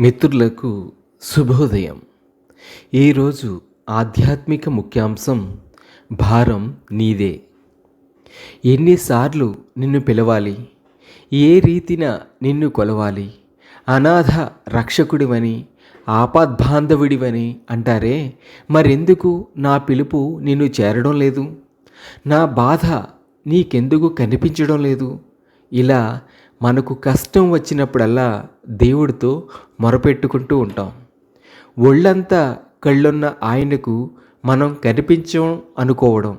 మిత్రులకు శుభోదయం. ఈరోజు ఆధ్యాత్మిక ముఖ్యాంశం భారం నీదే. ఎన్నిసార్లు నిన్ను పిలవాలి? ఏ రీతిన నిన్ను కొలవాలి? అనాథ రక్షకుడివని ఆపద్బాంధవుడివని అంటారే మరెందుకు నా పిలుపు నిన్ను చేరడం లేదు? నా బాధ నీకెందుకు కనిపించడం లేదు? ఇలా మనకు కష్టం వచ్చినప్పుడల్లా దేవుడితో మొరపెట్టుకుంటూ ఉంటాం. ఒళ్ళంతా కళ్ళున్న ఆయనకు మనం కనిపించం అనుకోవడం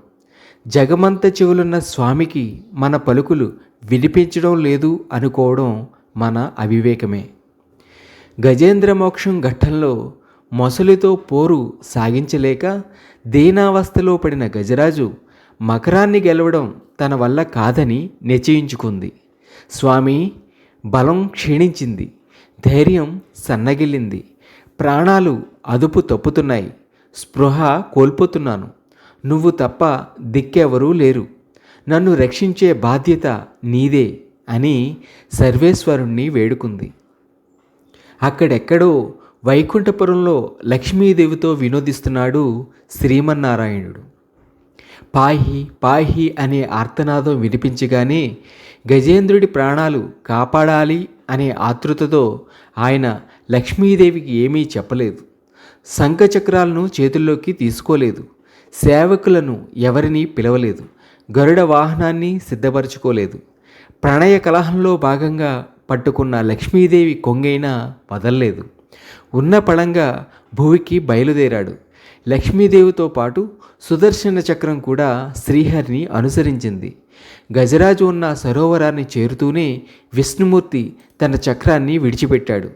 జగమంత చెవులున్న స్వామికి మన పలుకులు వినిపించడం లేదు అనుకోవడం మన అవివేకమే. గజేంద్ర మోక్షం ఘట్టంలో మొసలితో పోరు సాగించలేక దీనావస్థలో పడిన గజరాజు మకరాన్ని గెలవడం తన వల్ల కాదని నిశ్చయించుకుంది. స్వామి బలం క్షీణించింది. ధైర్యం సన్నగిల్లింది. ప్రాణాలు అదుపు తప్పుతున్నాయి. స్పృహ కోల్పోతున్నాను. నువ్వు తప్ప దిక్కెవరూ లేరు. నన్ను రక్షించే బాధ్యత నీదే అని సర్వేశ్వరుణ్ణి వేడుకుంది. అక్కడెక్కడో వైకుంఠపురంలో లక్ష్మీదేవితో వినోదిస్తున్నాడు శ్రీమన్నారాయణుడు. పాహి పాహి అనే ఆర్తనాదం వినిపించగానే గజేంద్రుడి ప్రాణాలు కాపాడాలి అనే ఆతృతతో ఆయన లక్ష్మీదేవికి ఏమీ చెప్పలేదు. శంఖచక్రాలను చేతుల్లోకి తీసుకోలేదు. సేవకులను ఎవరినీ పిలవలేదు. గరుడ వాహనాన్ని సిద్ధపరచుకోలేదు. ప్రణయ కలహంలో భాగంగా పట్టుకున్న లక్ష్మీదేవి కొంగైనా వదల్లేదు. ఉన్న పళంగా భూమికి బయలుదేరాడు. లక్ష్మీదేవితో పాటు సుదర్శన చక్రం కూడా శ్రీహరిని అనుసరించింది. గజరాజు ఉన్న సరోవరాన్ని చేరుతూనే విష్ణుమూర్తి తన చక్రాన్ని విడిచిపెట్టాడు.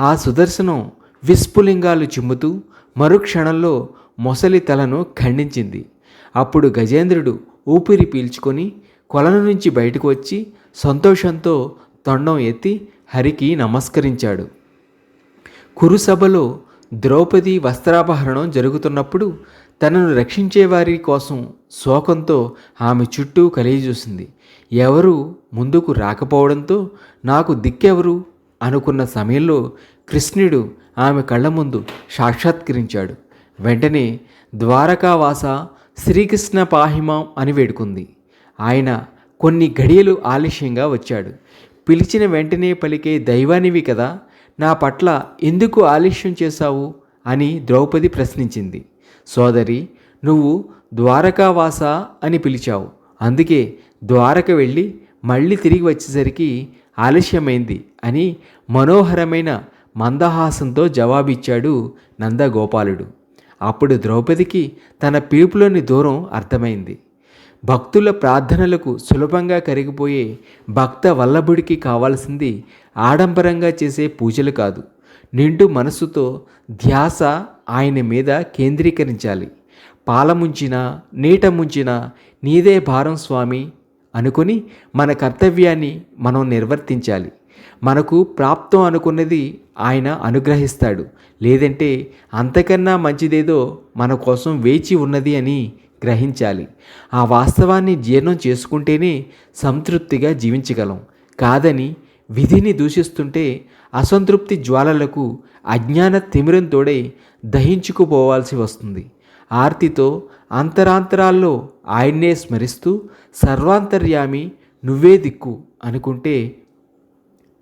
ఆ సుదర్శనం విస్ఫులింగాలు చిమ్ముతూ మరుక్షణంలో మొసలి తలను ఖండించింది. అప్పుడు గజేంద్రుడు ఊపిరి పీల్చుకొని కొలను నుంచి బయటకు వచ్చి సంతోషంతో తొండం ఎత్తి హరికి నమస్కరించాడు. కురుసభలో ద్రౌపది వస్త్రాపహరణం జరుగుతున్నప్పుడు తనను రక్షించే వారి కోసం శోకంతో ఆమె చుట్టూ కలిగి చూసింది. ఎవరు ముందుకు రాకపోవడంతో నాకు దిక్కెవరు అనుకున్న సమయంలో కృష్ణుడు ఆమె కళ్ళ ముందు సాక్షాత్కరించాడు. వెంటనే ద్వారకావాస శ్రీకృష్ణ పాహిమాం అని వేడుకుంది. ఆయన కొన్ని గడియలు ఆలస్యంగా వచ్చాడు. పిలిచిన వెంటనే పలికే దైవానివి కదా నా పట్ల ఎందుకు ఆలస్యం చేశావు? అని ద్రౌపది ప్రశ్నించింది. సోదరి నువ్వు ద్వారకావాస అని పిలిచావు. అందుకే ద్వారక వెళ్ళి మళ్ళీ తిరిగి వచ్చేసరికి ఆలస్యమైంది అని మనోహరమైన మందహాసంతో జవాబిచ్చాడు నందగోపాలుడు. అప్పుడు ద్రౌపదికి తన పిలుపులోని దూరం అర్థమైంది. భక్తుల ప్రార్థనలకు సులభంగా కరిగిపోయే భక్త వల్లభుడికి కావాల్సింది ఆడంబరంగా చేసే పూజలు కాదు. నిండు మనసుతో ధ్యాస ఆయన మీద కేంద్రీకరించాలి. పాలముంచినా నీట ముంచినా నీదే భారం స్వామి అనుకుని మన కర్తవ్యాన్ని మనం నిర్వర్తించాలి. మనకు ప్రాప్తం అనుకున్నది ఆయన అనుగ్రహిస్తాడు. లేదంటే అంతకన్నా మంచిదేదో మన కోసం వేచి ఉన్నది అని గ్రహించాలి. ఆ వాస్తవాన్ని జీర్ణం చేసుకుంటేనే సంతృప్తిగా జీవించగలం. కాదని విధిని దూషిస్తుంటే అసంతృప్తి జ్వాలలకు అజ్ఞాన తిమిరంతోడే దహించుకుపోవాల్సి వస్తుంది. ఆర్తితో అంతరాంతరాల్లో ఆయన్నే స్మరిస్తూ సర్వాంతర్యామి నువ్వే దిక్కు అనుకుంటే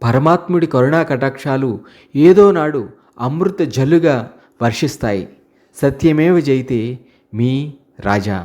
పరమాత్ముడి కరుణా కటాక్షాలు ఏదో నాడు అమృత జల్లుగా వర్షిస్తాయి. సత్యమేవ జైతే మీ राजा